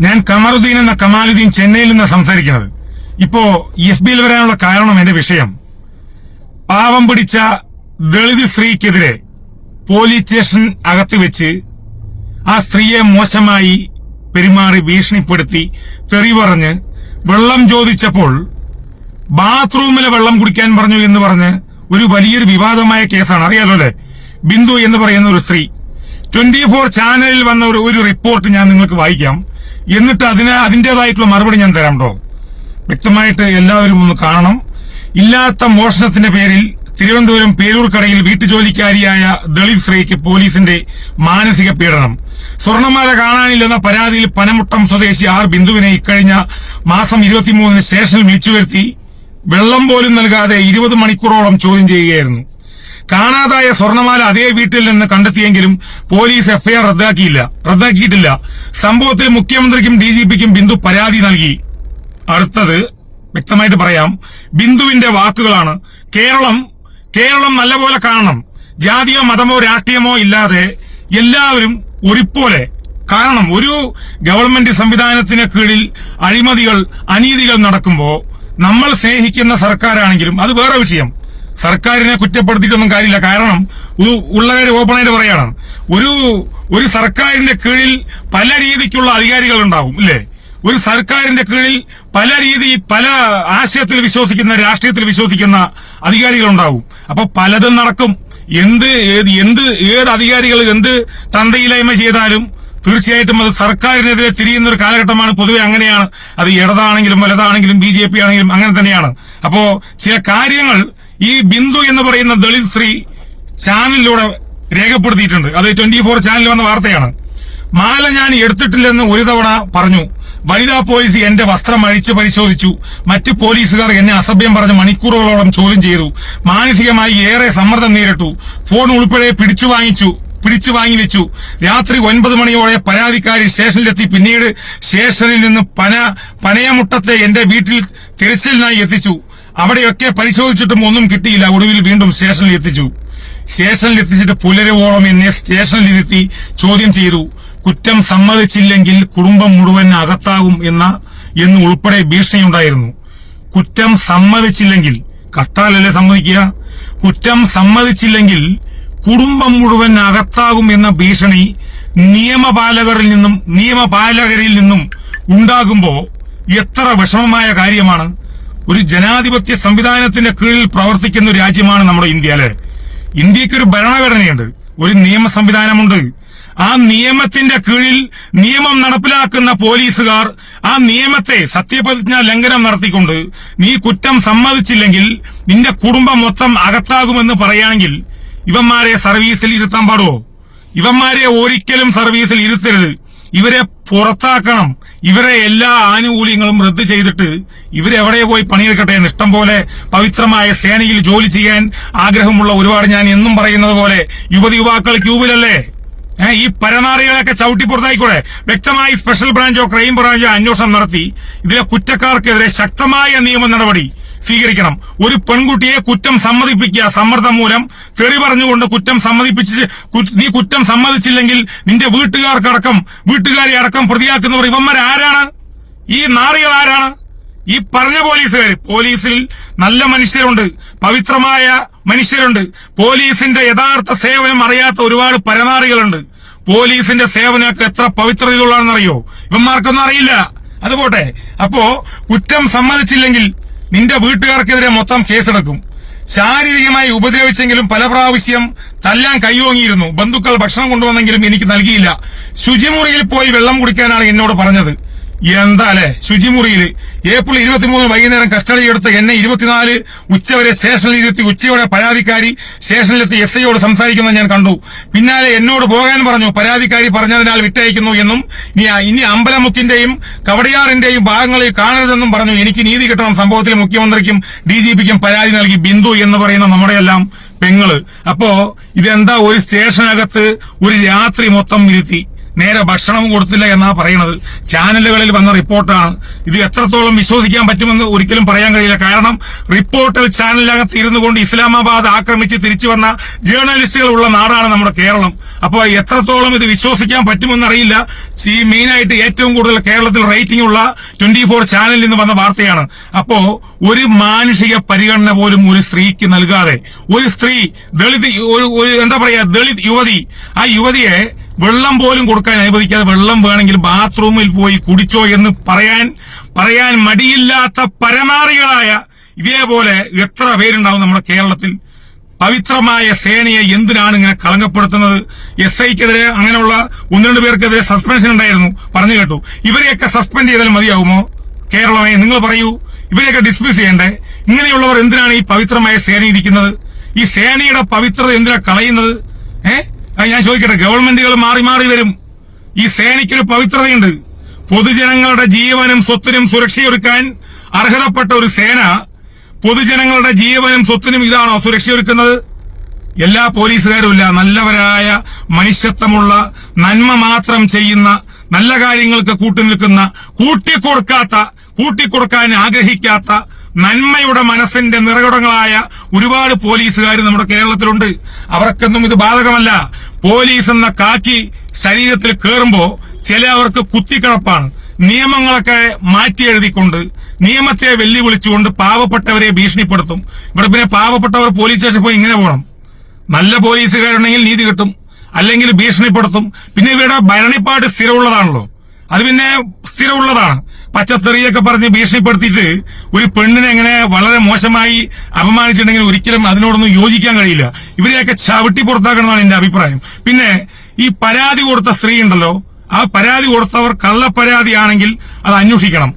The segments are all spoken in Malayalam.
ഞാൻ കമറുദ്ദീൻ എന്ന കമാലുദ്ദീൻ ചെന്നൈയിൽ നിന്ന് സംസാരിക്കുന്നത്. ഇപ്പോ എഫ് ബിയിൽ വരാനുള്ള കാരണം എന്റെ വിഷയം. പാവം പിടിച്ച ദളിത് സ്ത്രീക്കെതിരെ പോലീസ് സ്റ്റേഷൻ അകത്ത് വെച്ച് ആ സ്ത്രീയെ മോശമായി പെരുമാറി ഭീഷണിപ്പെടുത്തി തെറി പറഞ്ഞ് വെള്ളം ചോദിച്ചപ്പോൾ ബാത്റൂമിലെ വെള്ളം കുടിക്കാൻ പറഞ്ഞു എന്ന് പറഞ്ഞ് ഒരു വലിയൊരു വിവാദമായ കേസാണ്. അറിയാലോ അല്ലെ ബിന്ദു എന്ന് പറയുന്ന ഒരു സ്ത്രീ. ട്വന്റി ഫോർ ചാനലിൽ വന്ന ഒരു റിപ്പോർട്ട് ഞാൻ നിങ്ങൾക്ക് വായിക്കാം. എന്നിട്ട് അതിന് അതിന്റേതായിട്ടുള്ള മറുപടി ഞാൻ തരാം കേട്ടോ വ്യക്തമായിട്ട് എല്ലാവരും ഒന്ന് കാണണം. ഇല്ലാത്ത മോഷണത്തിന്റെ പേരിൽ തിരുവനന്തപുരം പേരൂർക്കടയിൽ വീട്ടുജോലിക്കാരിയായ ദളിത് സ്ത്രീക്ക് പോലീസിന്റെ മാനസിക പീഡനം. സ്വർണമാല കാണാനില്ലെന്ന പരാതിയിൽ പനമുട്ടം സ്വദേശി ആർ ബിന്ദുവിനെ ഇക്കഴിഞ്ഞ മാസം ഇരുപത്തിമൂന്നിന് സ്റ്റേഷനിൽ വിളിച്ചു വരുത്തി വെള്ളം പോലും നൽകാതെ ഇരുപത് മണിക്കൂറോളം ചോദ്യം ചെയ്യുകയായിരുന്നു. കാണാതായ സ്വർണമാല അതേ വീട്ടിൽ നിന്ന് കണ്ടെത്തിയെങ്കിലും പോലീസ് എഫ്ഐആർ റദ്ദാക്കിയില്ല. റദ്ദാക്കിയിട്ടില്ല. സംഭവത്തിൽ മുഖ്യമന്ത്രിക്കും ഡിജിപിക്കും ബിന്ദു പരാതി നൽകി. അടുത്തത് വ്യക്തമായിട്ട് പറയാം. ബിന്ദുവിന്റെ വാക്കുകളാണ്. കേരളം കേരളം നല്ലപോലെ കാണണം. ജാതിയോ മതമോ രാഷ്ട്രീയമോ ഇല്ലാതെ എല്ലാവരും ഒരുപോലെ കാരണം ഒരു ഗവൺമെന്റ് സംവിധാനത്തിന് കീഴിൽ അഴിമതികൾ അനീതികൾ നടക്കുമ്പോൾ നമ്മൾ സ്നേഹിക്കുന്ന സർക്കാരാണെങ്കിലും അത് വേറെ വിഷയം. സർക്കാരിനെ കുറ്റപ്പെടുത്തിയിട്ടൊന്നും കാര്യമില്ല. കാരണം ഉള്ള ഓപ്പണായിട്ട് പറയാണ് ഒരു ഒരു സർക്കാരിന്റെ കീഴിൽ പല രീതിക്കുള്ള അധികാരികൾ ഉണ്ടാവും ഇല്ലേ? ഒരു സർക്കാരിന്റെ കീഴിൽ പല രീതി പല ആശയത്തിൽ വിശ്വസിക്കുന്ന രാഷ്ട്രീയത്തിൽ വിശ്വസിക്കുന്ന അധികാരികൾ ഉണ്ടാവും അപ്പൊ പലതും നടക്കും. എന്ത് ഏത് എന്ത് ഏത് അധികാരികൾ എന്ത് തന്തയില്ലായ്മ ചെയ്താലും തീർച്ചയായിട്ടും അത് സർക്കാരിനെതിരെ തിരിയുന്ന ഒരു കാലഘട്ടമാണ്. പൊതുവെ അങ്ങനെയാണ്. അത് ഇടതാണെങ്കിലും വലതാണെങ്കിലും ബി ജെ പി ആണെങ്കിലും അങ്ങനെ തന്നെയാണ്. അപ്പോ ചില കാര്യങ്ങൾ ഈ ബിന്ദു എന്ന് പറയുന്ന ദളിത് സ്ത്രീ ചാനലിലൂടെ രേഖപ്പെടുത്തിയിട്ടുണ്ട്. അത് ട്വന്റി ഫോർ ചാനലിൽ വന്ന വാർത്തയാണ്. മാല ഞാൻ എടുത്തിട്ടില്ലെന്ന് ഒരു തവണ പറഞ്ഞു. വനിതാ പോലീസ് എന്റെ വസ്ത്രം അഴിച്ച് പരിശോധിച്ചു. മറ്റ് പോലീസുകാർ എന്നെ അസഭ്യം പറഞ്ഞ് മണിക്കൂറുകളോളം ചോദ്യം ചെയ്തു. മാനസികമായി ഏറെ സമ്മർദ്ദം നേരിട്ടു. ഫോൺ ഉൾപ്പെടെ പിടിച്ചു വാങ്ങിച്ചു പിടിച്ചു വാങ്ങി വെച്ചു. രാത്രി ഒൻപത് മണിയോടെ പരാതിക്കാരി സ്റ്റേഷനിലെത്തി. പിന്നീട് സ്റ്റേഷനിൽ നിന്ന് പന പനയമുട്ടത്തെ എന്റെ വീട്ടിൽ തിരച്ചിലിനായി എത്തിച്ചു. അവിടെയൊക്കെ പരിശോധിച്ചിട്ടും ഒന്നും കിട്ടിയില്ല. ഒടുവിൽ വീണ്ടും സ്റ്റേഷനിൽ എത്തിച്ചു. സ്റ്റേഷനിൽ എത്തിച്ചിട്ട് പുലരുവോളം എന്നെ സ്റ്റേഷനിൽ ഇരുത്തി ചോദ്യം ചെയ്തു. കുറ്റം സമ്മതിച്ചില്ലെങ്കിൽ കുടുംബം മുഴുവൻ അകത്താകും എന്ന എന്ന് ഉൾപ്പെടെ ഭീഷണിയുണ്ടായിരുന്നു. കുറ്റം സമ്മതിച്ചില്ലെങ്കിൽ കട്ടാലല്ലേ സമ്മതിക്കുക? കുറ്റം സമ്മതിച്ചില്ലെങ്കിൽ കുടുംബം മുഴുവൻ അകത്താകും എന്ന ഭീഷണി നിയമപാലകരിൽ നിന്നും നിയമപാലകരിൽ നിന്നും ഉണ്ടാകുമ്പോ എത്ര വിഷമമായ കാര്യമാണ്. ഒരു ജനാധിപത്യ സംവിധാനത്തിന്റെ കീഴിൽ പ്രവർത്തിക്കുന്ന രാജ്യമാണ് നമ്മുടെ ഇന്ത്യ അല്ലെ? ഇന്ത്യയ്ക്ക് ഒരു ഭരണഘടനയുണ്ട് ഒരു നിയമ സംവിധാനമുണ്ട്. ആ നിയമത്തിന്റെ കീഴിൽ നിയമം നടപ്പിലാക്കുന്ന പോലീസുകാർ ആ നിയമത്തെ സത്യപ്രതിജ്ഞ ലംഘനം നടത്തിക്കൊണ്ട് നീ കുറ്റം സമ്മതിച്ചില്ലെങ്കിൽ നിന്റെ കുടുംബം മൊത്തം അകത്താകുമെന്ന് പറയുകയാണെങ്കിൽ ഇവന്മാരെ സർവീസിൽ ഇരുത്താൻ പാടുമോ ഇവന്മാരെ ഒരിക്കലും സർവീസിൽ ഇരുത്തരുത്. ഇവരെ പുറത്താക്കണം. ഇവരെ എല്ലാ ആനുകൂല്യങ്ങളും റദ്ദ് ചെയ്തിട്ട് ഇവരെവിടെ പോയി പണിയെടുക്കട്ടെ എന്ന് ഇഷ്ടം പോലെ പവിത്രമായ സേനയിൽ ജോലി ചെയ്യാൻ ആഗ്രഹമുള്ള ഒരുപാട് ഞാൻ എന്നും പറയുന്നത് പോലെ യുവതി യുവാക്കൾ ക്യൂബിലല്ലേ? ഈ പരമാറികളെയൊക്കെ ചവിട്ടി പുറത്തായിക്കൂടെ? വ്യക്തമായി സ്പെഷ്യൽ ബ്രാഞ്ചോ ക്രൈം ബ്രാഞ്ചോ അന്വേഷണം നടത്തി. ഇതിലെ കുറ്റക്കാർക്കെതിരെ ശക്തമായ നിയമ നടപടി. സ്വീകരിക്കണം. ഒരു പെൺകുട്ടിയെ കുറ്റം സമ്മതിപ്പിക്കുക സമ്മർദ്ദം മൂലം തെറി പറഞ്ഞുകൊണ്ട് കുറ്റം സമ്മതിപ്പിച്ച് നീ കുറ്റം സമ്മതിച്ചില്ലെങ്കിൽ നിന്റെ വീട്ടുകാർക്കടക്കം വീട്ടുകാരെ അടക്കം പ്രതിയാക്കുന്നവർ ഇവന്മാർ ആരാണ്? ഈ നാറികൾ ആരാണ്? ഈ പറഞ്ഞ പോലീസുകാർ. പോലീസിൽ നല്ല മനുഷ്യരുണ്ട്. പവിത്രമായ മനുഷ്യരുണ്ട്. പോലീസിന്റെ യഥാർത്ഥ സേവനം അറിയാത്ത ഒരുപാട് പരനാറികളുണ്ട്. പോലീസിന്റെ സേവനമൊക്കെ എത്ര പവിത്രതയുള്ളതെന്നറിയോ ഇവന്മാർക്കൊന്നും അറിയില്ല. അതുപോട്ടെ അപ്പോ കുറ്റം സമ്മതിച്ചില്ലെങ്കിൽ നിന്റെ വീട്ടുകാർക്കെതിരെ മൊത്തം കേസെടുക്കും. ശാരീരികമായി ഉപദ്രവിച്ചെങ്കിലും പല പ്രാവശ്യം തല്ലാൻ കൈയോങ്ങിയിരുന്നു. ബന്ധുക്കൾ ഭക്ഷണം കൊണ്ടുവന്നെങ്കിലും എനിക്ക് നൽകിയില്ല. ശുചിമുറിയിൽ പോയി വെള്ളം കുടിക്കാനാണ് എന്നോട് പറഞ്ഞത്. എന്താ അല്ലെ ശുചിമുറിയിൽ ഏപ്രിൽ ഇരുപത്തിമൂന്ന് വൈകുന്നേരം കസ്റ്റഡി എടുത്ത എന്നെ ഇരുപത്തിനാല് ഉച്ചവരെ സ്റ്റേഷനിൽ ഇരുത്തി ഉച്ചയോടെ പരാതിക്കാരി സ്റ്റേഷനിലെത്തി എസ് ഐയോട് സംസാരിക്കുന്നത് ഞാൻ കണ്ടു. പിന്നാലെ എന്നോട് പോകാൻ പറഞ്ഞു. പരാതിക്കാരി പറഞ്ഞതിനാൽ വിട്ടയക്കുന്നു എന്നും ഇനി അമ്പലമുക്കിന്റെയും കവടിയാറിന്റെയും ഭാഗങ്ങളിൽ കാണരുതെന്നും പറഞ്ഞു. എനിക്ക് നീതി കിട്ടണം. സംഭവത്തിൽ മുഖ്യമന്ത്രിക്കും ഡി ജി പിക്കും പരാതി നൽകി ബിന്ദു എന്ന് പറയുന്ന നമ്മുടെയെല്ലാം പെങ്ങൾ. അപ്പോ ഇതെന്താ ഒരു സ്റ്റേഷനകത്ത് ഒരു രാത്രി മൊത്തം ഇരുത്തി? നേരെ ഭക്ഷണവും കൊടുത്തില്ല എന്നാ പറയുന്നത് ചാനലുകളിൽ വന്ന റിപ്പോർട്ടാണ്. ഇത് എത്രത്തോളം വിശ്വസിക്കാൻ പറ്റുമെന്ന് ഒരിക്കലും പറയാൻ കഴിയില്ല. കാരണം റിപ്പോർട്ടർ ചാനലിനകത്ത് ഇരുന്നു കൊണ്ട് ഇസ്ലാമാബാദ് ആക്രമിച്ച് തിരിച്ചു വന്ന ജേർണലിസ്റ്റുകൾ ഉള്ള നാടാണ് നമ്മുടെ കേരളം. അപ്പോൾ എത്രത്തോളം ഇത് വിശ്വസിക്കാൻ പറ്റുമെന്നറിയില്ല ഈ മെയിനായിട്ട് ഏറ്റവും കൂടുതൽ കേരളത്തിൽ റേറ്റിംഗ് ഉള്ള ട്വന്റി ഫോർ ചാനലിൽ നിന്ന് വന്ന വാർത്തയാണ്. അപ്പോ ഒരു മാനുഷിക പരിഗണന പോലും ഒരു സ്ത്രീക്ക് നൽകാതെ ഒരു സ്ത്രീ ദളിത് എന്താ പറയാ ദളിത് യുവതി ആ യുവതിയെ വെള്ളം പോലും കൊടുക്കാൻ അനുവദിക്കാതെ വെള്ളം വേണമെങ്കിൽ ബാത്റൂമിൽ പോയി കുടിച്ചോ എന്ന് പറയാൻ പറയാൻ മടിയില്ലാത്ത പരമാറികളായ ഇതേപോലെ എത്ര പേരുണ്ടാവും നമ്മുടെ കേരളത്തിൽ? പവിത്രമായ സേനയെ എന്തിനാണ് ഇങ്ങനെ കളങ്കപ്പെടുത്തുന്നത്? എസ് ഐക്കെതിരെ അങ്ങനെയുള്ള ഒന്ന് രണ്ട് പേർക്കെതിരെ സസ്പെൻഷൻ ഉണ്ടായിരുന്നു. പറഞ്ഞു കേട്ടു. ഇവരെയൊക്കെ സസ്പെൻഡ് ചെയ്താൽ മതിയാകുമോ കേരളമായി നിങ്ങൾ പറയൂ. ഇവരെയൊക്കെ ഡിസ്മിസ് ചെയ്യണ്ടേ? ഇങ്ങനെയുള്ളവർ എന്തിനാണ് ഈ പവിത്രമായ സേന ഇരിക്കുന്നത്? ഈ സേനയുടെ പവിത്രത എന്തിനാ കളയുന്നത്? ഏ? അത് ഞാൻ ചോദിക്കട്ടെ ഗവൺമെന്റുകൾ മാറി മാറി വരും. ഈ സേനയ്ക്കൊരു പവിത്രതയുണ്ട്. പൊതുജനങ്ങളുടെ ജീവനും സ്വത്തിനും സുരക്ഷയൊരുക്കാൻ അർഹതപ്പെട്ട ഒരു സേന പൊതുജനങ്ങളുടെ ജീവനും സ്വത്തിനും ഇതാണോ സുരക്ഷയൊരുക്കുന്നത്? എല്ലാ പോലീസുകാരും ഇല്ല. നല്ലവരായ മനുഷ്യത്വമുള്ള നന്മ മാത്രം ചെയ്യുന്ന നല്ല കാര്യങ്ങൾക്ക് കൂട്ടുനിൽക്കുന്ന കൂട്ടിക്കൊടുക്കാത്ത കൂട്ടിക്കൊടുക്കാൻ ആഗ്രഹിക്കാത്ത നന്മയുടെ മനസ്സിന്റെ നിറകുടങ്ങളായ ഒരുപാട് പോലീസുകാർ നമ്മുടെ കേരളത്തിലുണ്ട്. അവർക്കൊന്നും ഇത് ബാധകമല്ല. പോലീസ് എന്ന കാക്കി ശരീരത്തിൽ കയറുമ്പോ ചിലവർക്ക് കുത്തിക്കിടപ്പാണ്. നിയമങ്ങളൊക്കെ മാറ്റി എഴുതിക്കൊണ്ട് നിയമത്തെ വെല്ലുവിളിച്ചുകൊണ്ട് പാവപ്പെട്ടവരെ ഭീഷണിപ്പെടുത്തും. ഇവിടെ പിന്നെ പാവപ്പെട്ടവർ പോലീസ് സ്റ്റേഷനിൽ പോയി ഇങ്ങനെ പോകണം നല്ല പോലീസുകാരുണ്ടെങ്കിൽ നീതി കിട്ടും. അല്ലെങ്കിൽ ഭീഷണിപ്പെടുത്തും. പിന്നെ ഇവരുടെ ഭരണിപ്പാട് സ്ഥിരമുള്ളതാണല്ലോ. അത് പിന്നെ സ്ഥിരമുള്ളതാണ്. പച്ചത്തെറിയൊക്കെ പറഞ്ഞ് ഭീഷണിപ്പെടുത്തിയിട്ട് ഒരു പെണ്ണിനെ എങ്ങനെ വളരെ മോശമായി അപമാനിച്ചിട്ടുണ്ടെങ്കിൽ ഒരിക്കലും അതിനോടൊന്നും യോജിക്കാൻ കഴിയില്ല. ഇവരെയൊക്കെ ചവിട്ടി പുറത്താക്കണമെന്നാണ് എന്റെ അഭിപ്രായം. പിന്നെ ഈ പരാതി കൊടുത്ത സ്ത്രീ ഉണ്ടല്ലോ ആ പരാതി കൊടുത്തവർ കള്ളപ്പരാതിയാണെങ്കിൽ അത് അന്വേഷിക്കണം.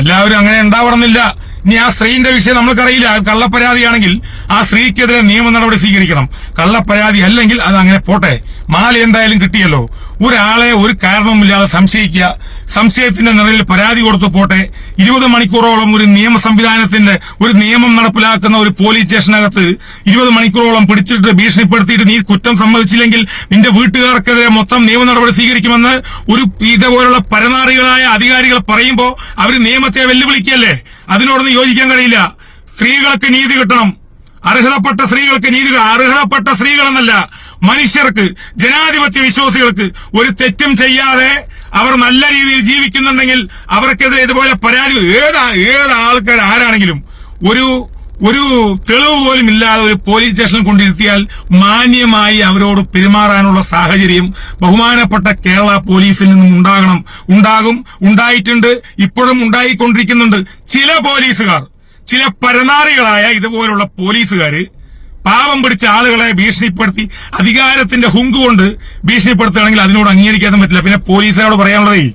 എല്ലാവരും അങ്ങനെ ഉണ്ടാവണമെന്നില്ല. ഇനി ആ സ്ത്രീന്റെ വിഷയം നമ്മൾക്കറിയില്ല. കള്ളപ്പരാതിയാണെങ്കിൽ ആ സ്ത്രീക്കെതിരെ നിയമ നടപടി സ്വീകരിക്കണം. കള്ളപ്പരാതി അല്ലെങ്കിൽ അത് അങ്ങനെ പോട്ടെ. മാല എന്തായാലും കിട്ടിയല്ലോ. ഒരാളെ ഒരു കാരണവുമില്ലാതെ സംശയിക്കുക സംശയത്തിന്റെ നിറയിൽ പരാതി കൊടുത്തു പോട്ടെ. ഇരുപത് മണിക്കൂറോളം ഒരു നിയമ സംവിധാനത്തിന്റെ ഒരു നിയമം നടപ്പിലാക്കുന്ന ഒരു പോലീസ് സ്റ്റേഷനകത്ത് ഇരുപത് മണിക്കൂറോളം പിടിച്ചിട്ട് ഭീഷണിപ്പെടുത്തിയിട്ട് നീ കുറ്റം സമ്മതിച്ചില്ലെങ്കിൽ നിന്റെ വീട്ടുകാർക്കെതിരെ മൊത്തം നിയമ നടപടി സ്വീകരിക്കുമെന്ന് ഒരു ഇതേപോലുള്ള പരനാറികളായ അധികാരികൾ പറയുമ്പോൾ അവർ നിയമത്തെ വെല്ലുവിളിക്കല്ലേ അതിനോടൊന്നും യോജിക്കാൻ കഴിയില്ല. സ്ത്രീകൾക്ക് നീതി കിട്ടണം. അർഹതപ്പെട്ട സ്ത്രീകൾക്ക് നീതി അർഹതപ്പെട്ട സ്ത്രീകളെന്നല്ല മനുഷ്യർക്ക് ജനാധിപത്യ വിശ്വാസികൾക്ക് ഒരു തെറ്റും ചെയ്യാതെ അവർ നല്ല രീതിയിൽ ജീവിക്കുന്നുണ്ടെങ്കിൽ അവർക്കെതിരെ ഇതുപോലെ പരാതി ഏത് ഏത് ആൾക്കാർ ആരാണെങ്കിലും ഒരു ഒരു തെളിവ് പോലും ഇല്ലാതെ ഒരു പോലീസ് സ്റ്റേഷനിൽ കൊണ്ടിരുത്തിയാൽ മാന്യമായി അവരോട് പെരുമാറാനുള്ള സാഹചര്യം ബഹുമാനപ്പെട്ട കേരള പോലീസിൽ നിന്നും ഉണ്ടാകണം. ഉണ്ടാകും ഉണ്ടായിട്ടുണ്ട് ഇപ്പോഴും ഉണ്ടായിക്കൊണ്ടിരിക്കുന്നുണ്ട്. ചില പോലീസുകാർ ചില പരനാറികളായ ഇതുപോലുള്ള പോലീസുകാർ പാവം പിടിച്ച ആളുകളെ ഭീഷണിപ്പെടുത്തി അധികാരത്തിന്റെ ഹുങ്ക് കൊണ്ട് ഭീഷണിപ്പെടുത്തുകയാണെങ്കിൽ അതിനോട് അംഗീകരിക്കാനും പറ്റില്ല. പിന്നെ പോലീസുകാരോട് പറയാനുള്ളതേ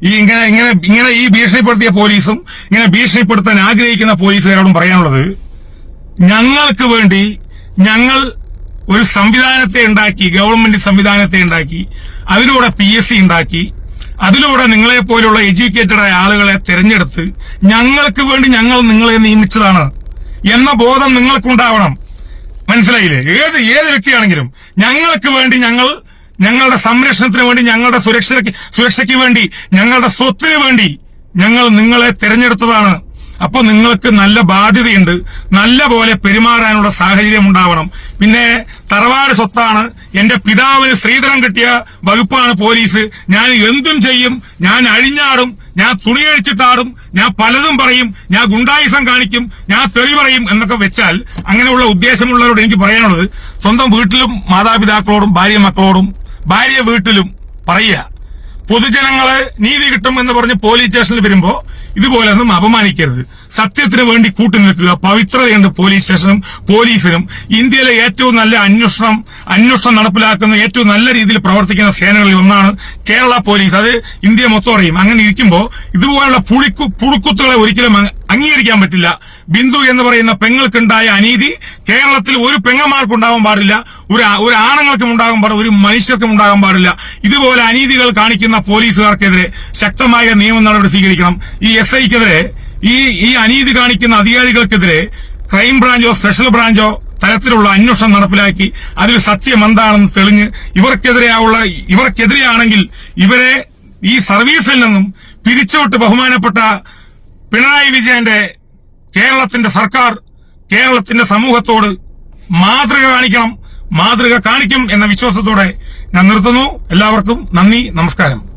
ഈ ഇങ്ങനെ ഇങ്ങനെ ഇങ്ങനെ ഈ ഭീഷണിപ്പെടുത്തിയ പോലീസും ഇങ്ങനെ ഭീഷണിപ്പെടുത്താൻ ആഗ്രഹിക്കുന്ന പോലീസുകാരോടും പറയാനുള്ളത് ഞങ്ങൾക്ക് വേണ്ടി ഞങ്ങൾ ഒരു സംവിധാനത്തെ ഉണ്ടാക്കി ഗവൺമെന്റ് സംവിധാനത്തെ ഉണ്ടാക്കി അതിലൂടെ പി എസ് സി ഉണ്ടാക്കി അതിലൂടെ നിങ്ങളെ പോലുള്ള എഡ്യൂക്കേറ്റഡ് ആയ ആളുകളെ തിരഞ്ഞെടുത്ത് ഞങ്ങൾക്ക് വേണ്ടി ഞങ്ങൾ നിങ്ങളെ നിയമിച്ചതാണ് എന്ന ബോധം നിങ്ങൾക്കുണ്ടാവണം. മനസ്സിലായില്ലേ? ഏത് ഏത് വ്യക്തിയാണെങ്കിലും ഞങ്ങൾക്ക് വേണ്ടി ഞങ്ങൾ ഞങ്ങളുടെ സംരക്ഷണത്തിന് വേണ്ടി ഞങ്ങളുടെ സുരക്ഷയ്ക്ക് സുരക്ഷയ്ക്ക് വേണ്ടി ഞങ്ങളുടെ സ്വത്തിന് വേണ്ടി ഞങ്ങൾ നിങ്ങളെ തിരഞ്ഞെടുത്തതാണ്. അപ്പോൾ നിങ്ങൾക്ക് നല്ല ബാധ്യതയുണ്ട്. നല്ല പോലെ പെരുമാറാനുള്ള സാഹചര്യം ഉണ്ടാവണം. പിന്നെ തറവാട് സ്വത്താണ്. എന്റെ പിതാവിന് സ്ത്രീധനം കിട്ടിയ വകുപ്പാണ് പോലീസ്. ഞാൻ എന്തും ചെയ്യും. ഞാൻ അഴിഞ്ഞാടും. ഞാൻ തുണി കഴിച്ചിട്ടാടും ഞാൻ പലതും പറയും. ഞാൻ ഗുണ്ടായുസം കാണിക്കും. ഞാൻ തെറി പറയും എന്നൊക്കെ വെച്ചാൽ അങ്ങനെയുള്ള ഉദ്ദേശമുള്ളവരോട് എനിക്ക് പറയാനുള്ളത്. സ്വന്തം വീട്ടിലും മാതാപിതാക്കളോടും ഭാര്യ മക്കളോടും ഭാര്യ വീട്ടിലും പറയുക പൊതുജനങ്ങളെ നീതി കിട്ടും എന്ന് പറഞ്ഞ് പോലീസ് സ്റ്റേഷനിൽ വരുമ്പോ ഇതുപോലൊന്നും അപമാനിക്കരുത്. സത്യത്തിന് വേണ്ടി കൂട്ടുനിൽക്കുക പവിത്രതയുണ്ട് പോലീസ് സ്റ്റേഷനും പോലീസിനും. ഇന്ത്യയിലെ ഏറ്റവും നല്ല അന്വേഷണം അന്വേഷണം നടപ്പിലാക്കുന്ന ഏറ്റവും നല്ല രീതിയിൽ പ്രവർത്തിക്കുന്ന സേനകളിൽ ഒന്നാണ് കേരള പോലീസ്. അത് ഇന്ത്യ മൊത്തം അറിയും. അങ്ങനെ ഇരിക്കുമ്പോൾ ഇതുപോലുള്ള പുഴുക്കുത്തുകളെ ഒരിക്കലും അംഗീകരിക്കാൻ പറ്റില്ല. ബിന്ദു എന്ന് പറയുന്ന പെങ്ങൾക്കുണ്ടായ അനീതി കേരളത്തിൽ ഒരു പെങ്ങന്മാർക്കും ഉണ്ടാകാൻ പാടില്ല. ഒരു ഒരു ആണുങ്ങൾക്കും ഉണ്ടാകാൻ പാടില്ല. ഒരു മനുഷ്യർക്കും ഉണ്ടാകാൻ പാടില്ല. ഇതുപോലെ അനീതികൾ കാണിക്കുന്ന പോലീസുകാർക്കെതിരെ ശക്തമായ നിയമ നടപടി സ്വീകരിക്കണം. ഈ എസ് ഐക്കെതിരെ ഈ ഈ അനീതി കാണിക്കുന്ന അധികാരികൾക്കെതിരെ ക്രൈം ബ്രാഞ്ചോ സ്പെഷ്യൽ ബ്രാഞ്ചോ തരത്തിലുള്ള അന്വേഷണം നടപ്പിലാക്കി. അതിൽ സത്യം എന്താണെന്ന് തെളിഞ്ഞ് ഇവർക്കെതിരെയുള്ള ഇവർക്കെതിരെയാണെങ്കിൽ ഇവരെ ഈ സർവീസിൽ നിന്നും പിരിച്ചുവിട്ട് ബഹുമാനപ്പെട്ട പിണറായി വിജയന്റെ കേരളത്തിന്റെ സർക്കാർ കേരളത്തിന്റെ സമൂഹത്തോട് മാതൃക കാണിക്കണം മാതൃക കാണിക്കും എന്ന വിശ്വാസത്തോടെ ഞാൻ നിർത്തുന്നു. എല്ലാവർക്കും നന്ദി നമസ്കാരം.